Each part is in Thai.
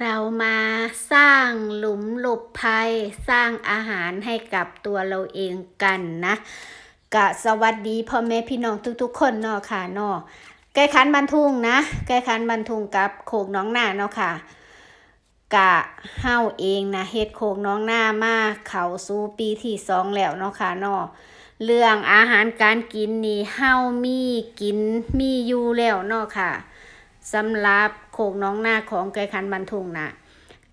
เรามาสร้างหลุมหลบภัย สร้างอาหารให้กับตัวเราเองกันนะกะสวัสดีพ่อแม่พี่น้องทุกๆ คนเนาะค่ะเนาะใกล้คันบันทุงนะใกล้คันบันทุงกับโขกน้องหน้าเนาะค่ะกะเฮาเองนะเฮ็ดโขกน้องหน้ามาเขาสู่ปีที่สองแล้วเนาะค่ะเนาะเรื่องอาหารการกินนี่เฮามีกินมีอยู่แล้วเนาะค่ะ สำหรับโขกน้องหน้าของไก่คันบันทุงนะ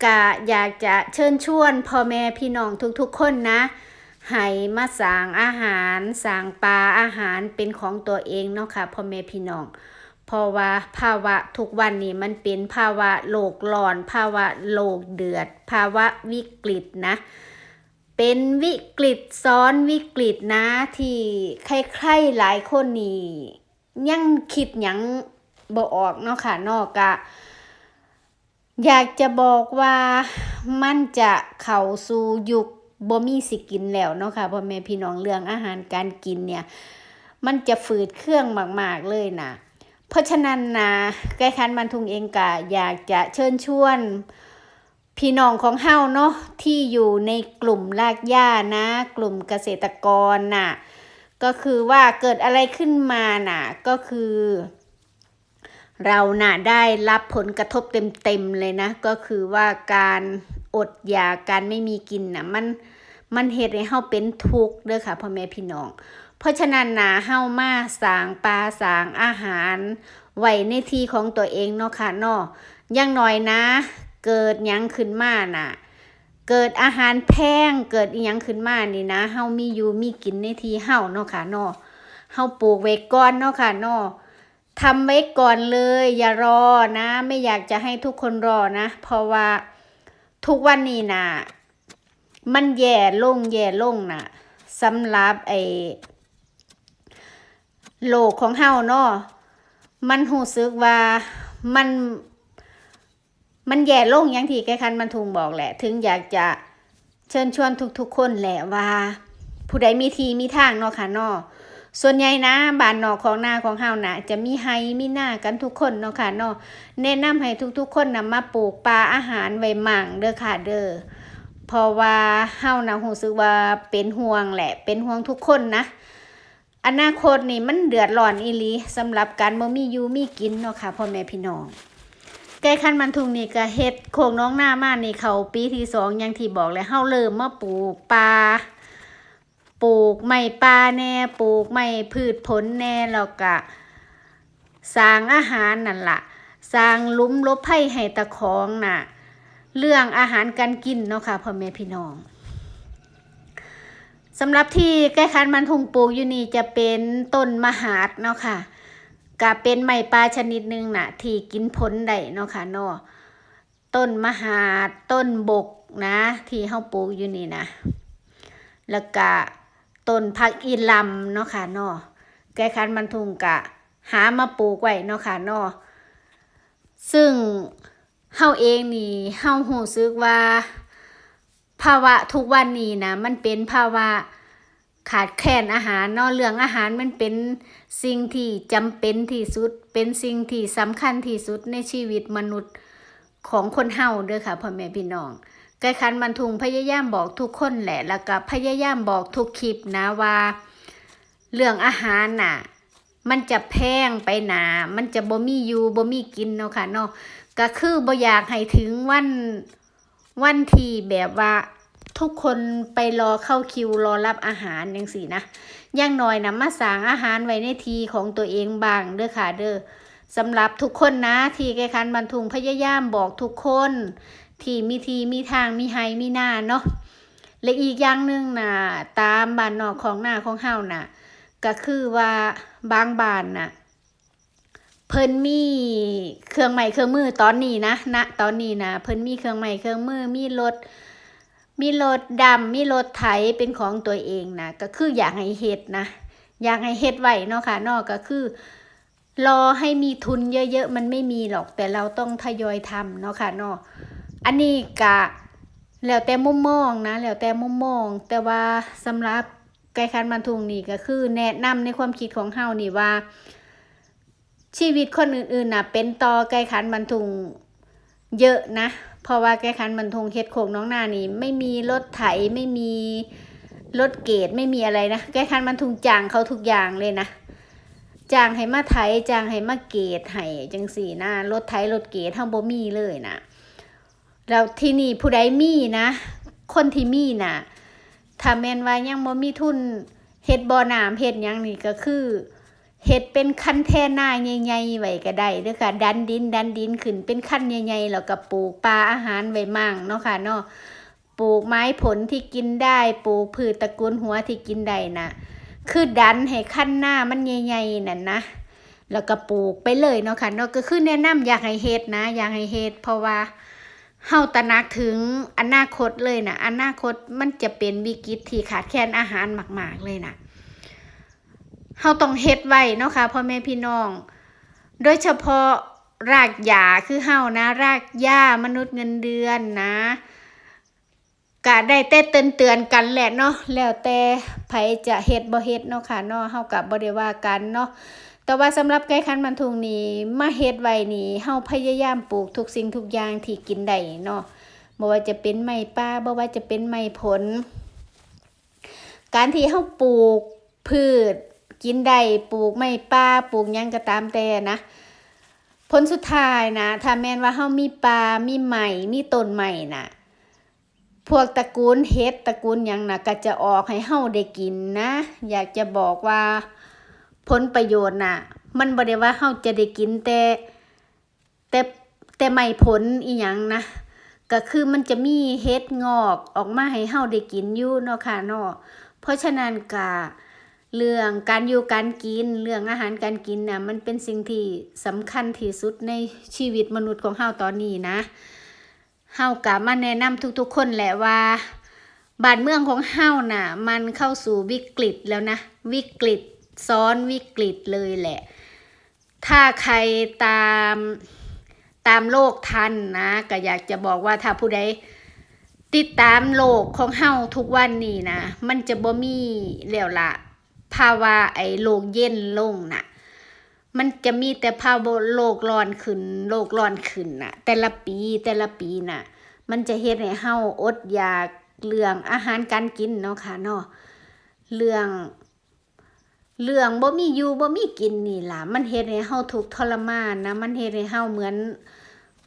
กะอยากจะเชิญชวนพ่อแม่พี่น้องทุกๆคนนะให้มาสร้างอาหารสร้างปลาอาหารเป็นของตัวเองเนาะค่ะพ่อแม่พี่น้องเพราะว่าภาวะทุกวันนี้มันเป็นภาวะโลกร้อน ภาวะโลกเดือด ภาวะวิกฤตนะ เป็นวิกฤตซ้อนวิกฤตนะที่ใครๆหลายคนนี่ยังคิดยัง บ่ออกเนาะค่ะนอกกะอยากจะบอกว่ามันจะเข้าสู่ยุคบ่มีสิกินแล้วเนาะค่ะพ่อแม่พี่น้องเรื่องอาหารการกินเนี่ย มันจะฝืดเครื่องมาก ๆ เลยนะเพราะฉะนั้นนะใกล้คันบันทุงเองกะอยากจะเชิญชวนพี่น้องของเฮาเนาะที่อยู่ในกลุ่มรากหญ้านะ กลุ่มเกษตรกรน่ะก็คือว่าเกิดอะไรขึ้นมาน่ะก็คือ เราน่ะได้รับผลกระทบเต็มๆเลยนะ ก็คือว่าการอดอยากการไม่มีกินน่ะมันมันเฮ็ดให้เฮาเป็นทุกข์เด้อค่ะพ่อแม่พี่น้อง เพราะฉะนั้นนะเฮามาสางปลาสางอาหารไว้ในที่ของตัวเองเนาะค่ะเนาะอย่างน้อยนะ เกิดยังขึ้นมาน่ะ เกิดอาหารแพงเกิดอีหยังขึ้นมานี่นะเฮามีอยู่มีกินในที่เฮาเนาะค่ะเนาะเฮาปลูกไว้ก่อนเนาะค่ะเนาะ ทำไว้ก่อนเลย อย่ารอนะ ไม่อยากจะให้ทุกคนรอนะ เพราะว่าทุกวันนี้นะมันแย่ลงแย่ลงนะสำหรับไอ้โลกของเฮาเนาะมันรู้สึกว่ามัน มันแย่ลงอย่างที่แกคันมันทุงบอกแหละ ถึงอยากจะเชิญชวนทุกๆคนแหละว่า ผู้ใดมีทีมีทางเนาะค่ะเนาะ ส่วนใหญ่นะบ้านนอกของนาของเฮานะจะมีไฮมีหน้ากันทุกคนเนาะค่ะเนาะแนะนำให้ทุกๆ คนนะมาปลูกปลาอาหารไว้หมั่งเด้อค่ะเด้อเพราะว่าเฮานะรู้สึกว่าเป็นห่วงแหละ เป็นห่วงทุกคนนะ อนาคตนี่มันเดือดร้อนอีหลีสำหรับการบ่มีอยู่มีกินเนาะค่ะพ่อแม่พี่น้องแก้คันมันทุงนี่ก็เฮ็ดโคงน้องหน้ามานี่เขาปีที่สองอย่างที่บอกแล้วเฮาเริ่มมาปลูกปลา ปลูกไม้ปลาแน่ปลูกไม้พืชผลแน่แล้วก็สร้างอาหารนั่นล่ะสร้างลุ้มลบภัยให้ตะของน่ะ เรื่องอาหารการกินเนาะค่ะพ่อแม่พี่น้องสำหรับที่แก้คันมันทุงปลูกอยู่นี่จะเป็นต้นมหาดเนาะค่ะก็เป็นไม้ปลาชนิดหนึ่งน่ะ ที่กินผลได้เนาะค่ะเนาะต้นมหาดต้นบกนะ ที่เฮาปลูกอยู่นี่นะแล้วก็ ต้นผักอีลำเนาะค่ะเนาะแกคันมันทุงกะ หามาปลูกไว้เนาะค่ะเนาะซึ่งเฮาเองนี่เฮารู้สึกว่า ภาวะทุกวันนี้นะมันเป็นภาวะขาดแคลนอาหารเนาะเรื่องอาหารมันเป็นสิ่งที่จำเป็นที่สุด เป็นสิ่งที่สำคัญที่สุดในชีวิตมนุษย์ของคนเฮาเด้อค่ะพ่อแม่พี่น้อง ไกคันมันทุงพยายามบอกทุกคนแหละ แล้วก็พยายามบอกทุกคลิปนะว่า เรื่องอาหารน่ะ มันจะแพงไปหนา มันจะบ่มีอยู่บ่มีกินเนาะค่ะเนาะก็คือบ่อยากให้ถึงวันวันที่แบบว่าทุกคนไปรอเข้าคิวรอรับอาหารอยังสี่นะอย่างน้อยนะมาสร้างอาหารไว้ในทีของตัวเองบ้างเด้อค่ะเด้อสำหรับทุกคนนะที่แกคันบรรทุงพยายามบอกทุกคน ที่มีทีมีทางมีไฮมีหน้าเนาะและอีกอย่างหนึ่งนะตามบ้านนอกของหน้าของเฮานะก็คือว่าบางบ้านนะเพิ่นมีเครื่องใหม่เครื่องมือตอนนี้นะณตอนนี้นะเพิ่นมีเครื่องใหม่เครื่องมือมีรถมีรถดำมีรถไถเป็นของตัวเองนะก็คืออยากให้เฮ็ดนะอยากให้เฮ็ดไว้เนาะค่ะนอกก็คือ รอให้มีทุนเยอะๆมันไม่มีหรอกแต่เราต้องทยอยทำเนาะค่ะนาะ อันนี้กะแล้วแต่มุมมองนะแล้วแต่มุมมอง แต่ว่าสำหรับไก่คันมันทุงนี่ก็คือ แนะนำในความคิดของเฮานี่ว่า ชีวิตคนอื่นๆน่ะ เป็นต่อไก่คันมันทุงเยอะนะ เพราะว่าแก้คันบรรทุงเฮ็ดโคกน้องนานี่ ไม่มีรถไถไม่มีรถเกตไม่มีอะไรนะแก้คันบรรทุงจ้างเขาทุกอย่างเลยนะจ้างให้มาไถจ้างให้มาเกตให้จังสี่นะรถไถรถเกตทั้งบ่มีเลยนะ แล้วที่นี่ผู้ใดมีนะ คนที่มีน่ะถ้าแม่นว่ายังบ่มีทุนเฮ็ดบ่อน้ำเฮ็ดหยังนี่ก็คือเฮ็ดเป็นคันแท่หน้าใหญ่ๆไว้ก็ได้เด้อค่ะ ดันดินดันดินขึ้นเป็นคันใหญ่ๆแล้วก็ปลูกปลาอาหารไว้มั่งเนาะค่ะเนาะปลูกไม้ผลที่กินได้ปลูกพืชตระกูลหัวที่กินได้น่ะคือดันให้คันหน้ามันใหญ่ๆนั่นนะแล้วก็ปลูกไปเลยเนาะค่ะเนาะก็คือแนะนำอยากให้เฮ็ดนะ อยากให้เฮ็ดเพราะว่า เฮาตระหนักถึงอนาคตเลยนะอนาคตมันจะเป็นวิกฤตที่ขาดแคลนอาหารมากๆเลยนะเฮาต้องเฮ็ดไว้เนาะค่ะพ่อแม่พี่น้อง โดยเฉพาะรากหญ้าคือเฮานะ รากหญ้ามนุษย์เงินเดือนนะกะได้แต่เตือนเตือนกันแหละเนาะแล้วแต่ไผจะเฮ็ดบ่เฮ็ดเนาะค่ะเนาะเฮากับบ่ได้ว่ากันเนาะ แต่ว่าสำหรับไก่คันมันทุงนี้มาเฮ็ดไว้นี่เฮาพยายามปลูกทุกสิ่งทุกอย่างที่กินได้เนาะบ่ว่าจะเป็นไม้ป่าบ่ว่าจะเป็นไม้ผล การที่เฮาปลูกพืช กินได้ปลูกไม้ป่าปลูกหยังก็ตามแต่นะผลสุดท้ายนะถ้าแม่นว่าเฮามีป่ามีไม้มีต้นไม้น่ะพวกตระกูลเห็ดตระกูลหยังน่ะก็จะออกให้เฮาได้กินนะ อยากจะบอกว่า ผลประโยชน์น่ะ มันบ่ได้ว่าเฮาจะได้กินแต่แต่แต่ไม่ผลอีหยังนะก็คือมันจะมีเฮ็ดงอกออกมาให้เฮาได้กินอยู่เนาะค่ะเนาะเพราะฉะนั้นก็เรื่องการอยู่การกิน เรื่องอาหารการกินน่ะมันเป็นสิ่งที่สำคัญที่สุดในชีวิตมนุษย์ของเฮาตอนนี้นะเฮากะมาแนะนำทุกๆ คนแหละว่าบ้านเมืองของเฮาน่ะ มันเข้าสู่วิกฤตแล้วนะ วิกฤต ซ้อนวิกฤตเลยแหละ ถ้าใครตามตามโลกทันนะ ก็อยากจะบอกว่าถ้าผู้ใดติดตามโลกของเฮาทุกวันนี้นะ มันจะบ่มีแล้วละภาวะไอ้โลกเย็นลงน่ะ มันจะมีแต่ภาวะโลกร้อนขึ้น โลกร้อนขึ้นน่ะ แต่ละปีแต่ละปีน่ะ มันจะเฮ็ดให้เฮาอดอยากเรื่องอาหารการกินเนาะค่ะเนาะเรื่อง เรื่องบ่มีอยู่บ่มีกินนี่ล่ะ มันเฮ็ดให้เฮาทุกข์ทรมานนะ มันเฮ็ดให้เฮาเหมือน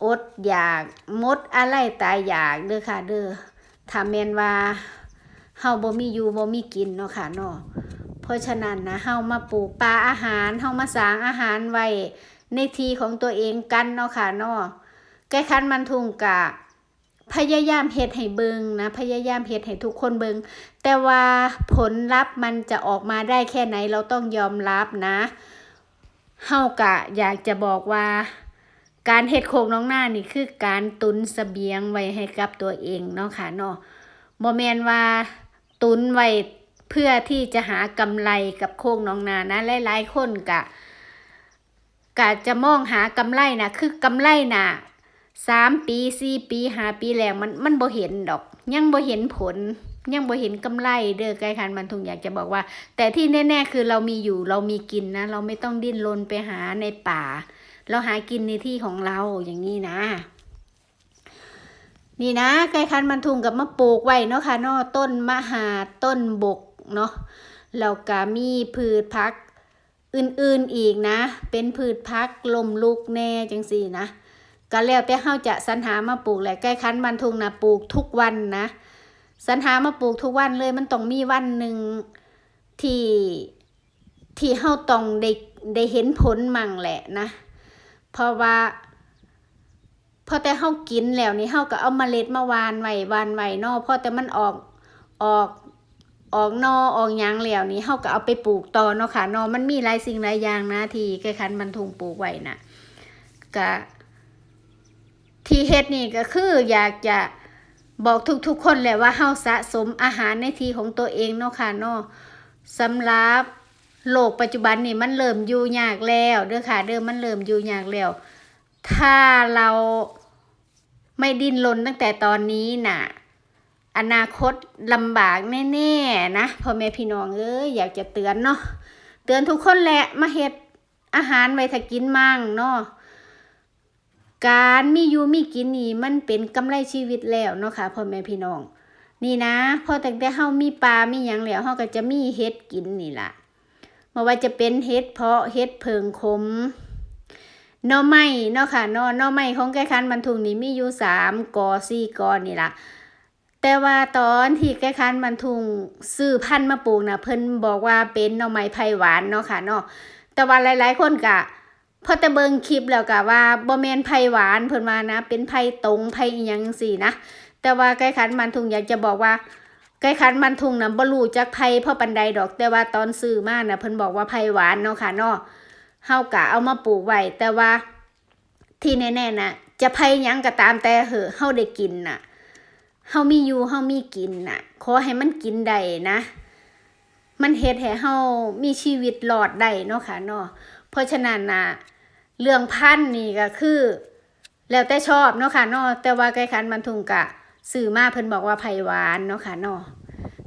อดอยากหมดอะไรตายอยากเด้อค่ะ เด้อถ้าแม่นว่าเฮาบ่มีอยู่บ่มีกินเนาะค่ะเนาะเพราะฉะนั้นนะเฮามาปลูกปลาอาหารเฮามาสร้างอาหารไว้ในที่ของตัวเองกันเนาะค่ะเนาะแก้คันมันทุงกะ พยายามเฮ็ดให้เบิงนะพยายามเฮ็ดให้ทุกคนเบิงแต่ว่าผลลัพธ์มันจะออกมาได้แค่ไหนเราต้องยอมรับนะเฮากะอยากจะบอกว่า การเฮ็ดโคกน้องหน้านี่คือการตุนเสบียงไว้ให้กับตัวเองเนาะค่ะเนาะบ่แมนว่าตุนไว้เพื่อที่จะหากำไรกับโคกน้องนานะหลายๆคนกะกะจะมองหากำไรนะคือกำไรน่ะ สามปีสี่ปีห้าปีแล้วมันมันบ่เห็นดอก ยังบ่เห็นผล ยังบ่เห็นกำไรเด้อไกลคันมันทุงอยากจะบอกว่า แต่ที่แน่ ๆ คือเรามีอยู่เรามีกินนะ เราไม่ต้องดิ้นรนไปหาในป่า เราหากินในที่ของเราอย่างนี้นะ นี่นะไก่คันมันทุงกับมะปลูกไว้เนาะค่ะนาะต้นมะหาต้นบกเนาะแล้วก็มีพืชพักอื่นๆอีกนะ เป็นพืชพักลมลุกแน่จังสี่นะ ก็แล้วแต่เฮาจะสรรหามาปลูกแหละใกล้คันบันทุงนะปลูกทุกวันนะสรรหามาปลูกทุกวันเลยมันต้องมีวันหนึ่งที่ที่เฮาต้องได้ได้เห็นผลมั่งแหละนะ เพราะว่า พอแต่เฮากินแล้วนี่เฮาก็เอาเมล็ดมาวานไว้วานไว้นอพอแต่มันออกออกออกนอออกยางแล้วนี่เฮาก็เอาไปปลูกต่อเนาะค่ะนอมันมีหลายสิ่งหลายอย่างนะที่ใกล้คันบันทุงปลูกไว้น่ะก็ ที่เฮ็ดนี่ก็คืออยากจะบอกทุกๆคนแหละว่าเฮาสะสมอาหารในทีของตัวเองเนาะค่ะเนาะสำหรับโลกปัจจุบันนี่มันเริ่มอยู่ยากแล้วเด้อค่ะเด้อมันเริ่มอยู่ยากแล้ว ถ้าเราไม่ดิ้นรนตั้งแต่ตอนนี้น่ะ อนาคตลำบากแน่ๆนะพ่อแม่พี่น้องเอ้ยอยากจะเตือนเนาะเตือนทุกคนแหละมาเฮ็ดอาหารไว้ถ้ากินมั่งเนาะ การมีอยู่มีกินนี่มันเป็นกำไรชีวิตแล้วเนาะค่ะพ่อแม่พี่น้อง นี่นะ พอตั้งแต่เฮามีปลามีหยังแล้วเฮาก็จะมีเฮ็ดกินนี่ล่ะบ่ว่าจะเป็นเฮ็ดเพาะเฮ็ดเพิงขมนอไม้เนาะค่ะนอหน่อไม้ของแก่คันบรรทุงนี่มีอยู่สามกอสี่กอนี่ล่ะแต่ว่าตอนที่แก่คันบรรทุงซื้อพันธุ์มาปลูกนะเพิ่นบอกว่าเป็นหน่อไม้ไผ่หวานเนาะค่ะเนาะแต่ว่าหลาย ๆ คนก็ พอแต่เบิงคลิปแล้วก็ว่าบ่แมนไผ่หวานเพิ่นว่านะ เป็นไผ่ตรงไผ่อีหยังจังซี่นะ แต่ว่าไก่ขันมันทุงอยากจะบอกว่าไก่ขันมันทุงนะบ่รู้จักไผ่พ่อปันไดดอก แต่ว่าตอนซื้อมาน่ะเพิ่นบอกว่าไผ่หวานเนาะค่ะเนาะเฮากะเอามาปลูกไว้แต่ว่าที่แน่ๆน่ะจะไผ่หยังก็ตามแต่เหอะเฮาได้กินน่ะเฮามีอยู่เฮามีกินน่ะ ขอให้มันกินได้นะ มันเฮ็ดให้เฮามีชีวิตรอดได้เนาะค่ะเนาะเพราะฉะนั้นน่ะ เรื่องพันนี่ก็คือ แล้วแต่ชอบเนาะค่ะเนาะแต่ว่าไก่ขันมันทุงกะสื่อมาเพิ่นบอกว่าไผ่หวานเนาะค่ะเนาะ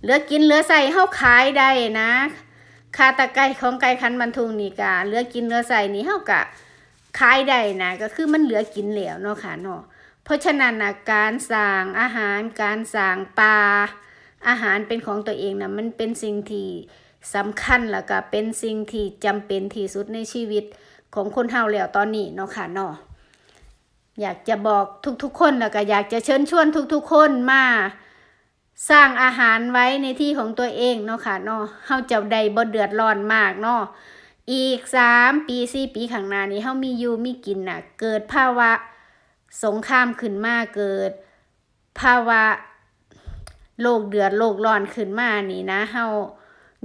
เหลือกินเหลือใส่เฮาขายได้นะคาตะไก่ของไก่คันบรรทุงนี่กะเหลือกินเหลือใส่นี่เฮากะขายได้นะก็คือมันเหลือกินแล้วเนาะค่ะเนาะเพราะฉะนั้นนะการสั่งอาหารการสั่งปลาอาหารเป็นของตัวเองนะมันเป็นสิ่งที่สำคัญแล้วก็เป็นสิ่งที่จำเป็นที่สุดในชีวิต ของคนเฮาแล้วตอนนี้เนาะค่ะเนาะอยากจะบอกทุกๆคนแล้วก็อยากจะเชิญชวนทุกๆคนมาสร้างอาหารไว้ในที่ของตัวเองเนาะค่ะเนาะเฮาจะได้บ่เดือดร้อนมากเนาะอีกสามปีสี่ปีข้างหน้านี้เฮามีอยู่มีกินน่ะ เกิดภาวะสงครามขึ้นมาเกิด ภาวะโลกเดือดโลกร้อนขึ้นมานี่นะเฮา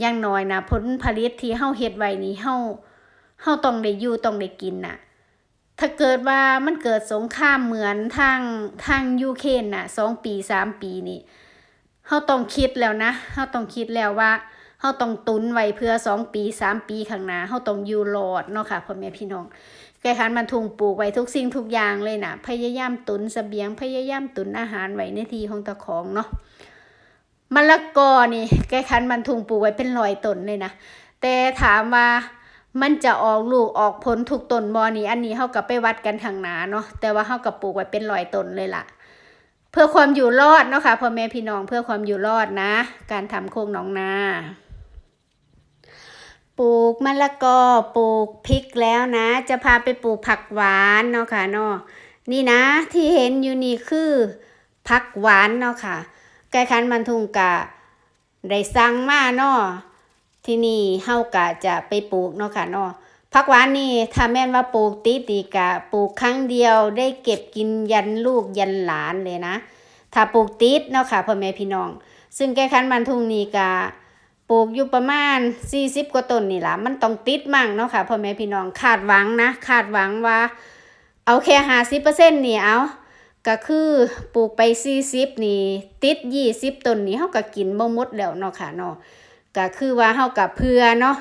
อยังน้อยนะผลผลิตที่เฮาเฮ็ดไว้นี่เฮา เฮาต้องได้อยู่ต้องได้กินน่ะ ถ้าเกิดว่ามันเกิดสงครามเหมือนทางทางยูเครนน่ะสองปีสามปีนี่เฮาต้องคิดแล้วนะเฮาต้องคิดแล้วว่าเฮาต้องตุนไว้เพื่อสองปีสามปีข้างหน้าเฮาต้องอยู่รอดเนาะค่ะพ่อแม่พี่น้องแกคันมันทุงปลูกไว้ทุกสิ่งทุกอย่างเลยนะพยายามตุนเสบียงพยายามตุนอาหารไว้ในที่ของตะของเนาะมะละกอนี่แกคันมันทุงปลูกไว้เป็นรอยต้นเลยนะแต่ถามว่า มันจะออกลูกออกผลทุกต้นบอนี่อันนี้เฮากับไปวัดกันทางหนาเนาะแต่ว่าเฮากับปลูกไว้เป็นร้อยต้นเลยล่ะ เพื่อความอยู่รอดเนาะค่ะพ่อแม่พี่น้องเพื่อความอยู่รอดนะ การทำโคกหนองนาปลูกมะละกอปลูกพริกแล้วนะ จะพาไปปลูกผักหวานเนาะค่ะเนาะนี่นะที่เห็นอยู่นี่คือผักหวานเนาะค่ะไก่คันมันทุงกะได้สั่งมาเนาะ ที่นี่เฮากะจะไปปลูกเนาะค่ะเนาะผักหวานนี่ถ้าแม่นว่าปลูกติตีกะปลูกครั้งเดียวได้เก็บกินยันลูกยันหลานเลยนะ ถ้าปลูกติดเนาะค่ะพ่อแม่พี่น้อง ซึ่งแก้คันมันทุ่งนี่กะปลูกอยู่ประมาณ 40 กว่าต้นนี่ล่ะมันต้องติดมั่งเนาะค่ะพ่อแม่พี่น้องคาดหวังนะคาดหวังว่า เอาแค่50%นี่เอาก็คือปลูกไป40นี่ติด20ต้นนี่เฮาก็กินบ่หมดแล้วเนาะค่ะเนาะ ก็คือว่าเฮากับเพื่อเนาะ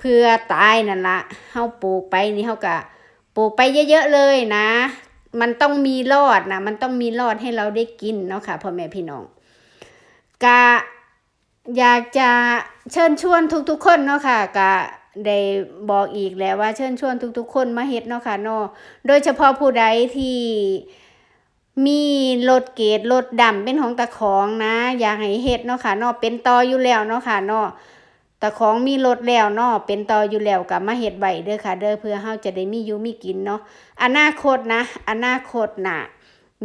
เพื่อตายนั่นละเฮาปลูกไปนี่เฮาก็ปลูกไปเยอะๆเลยนะ มันต้องมีรอดนะมันต้องมีรอดให้เราได้กินเนาะค่ะพ่อแม่พี่น้องกะอยากจะเชิญชวนทุกๆคนเนาะค่ะกะได้บอกอีกแล้วว่าเชิญชวนทุกๆคนมาเฮ็ดเนาะค่ะเนาะโดยเฉพาะผู้ใดที่ มีรถเกตรถดำเป็นของตะของนะอยากให้เฮ็ดเนาะค่ะเนาะเป็นตออยู่แล้วเนาะค่ะเนาะตะของมีรถแล้วเนาะเป็นตออยู่แล้วกับมาเฮ็ดไว้เด้อค่ะ เด้อเพื่อเฮาจะได้มีอยู่มีกินเนาะอนาคตนะ อนาคตน่ะ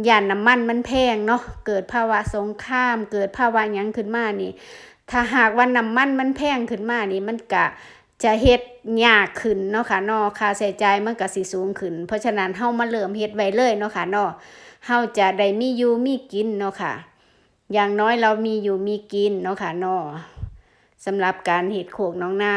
ยานน้ำมันมันแพงเนาะเกิดภาวะสงคราม เกิดภาวะยังขึ้นมานี่ ถ้าหากว่าน้ำมันมันแพงขึ้นมานี่มันกะจะเฮ็ดยากขึ้นเนาะค่ะเนาะค่าใช้จ่ายมันก็สิสูงขึ้น เพราะฉะนั้นเฮามาเริ่มเฮ็ดไว้เลยเนาะค่ะเนาะ เฮาจะได้มีอยู่มีกินเนาะค่ะ อย่างน้อยเรามีอยู่มีกินเนาะค่ะนอสำหรับการเห็ดโขกน้องหน้า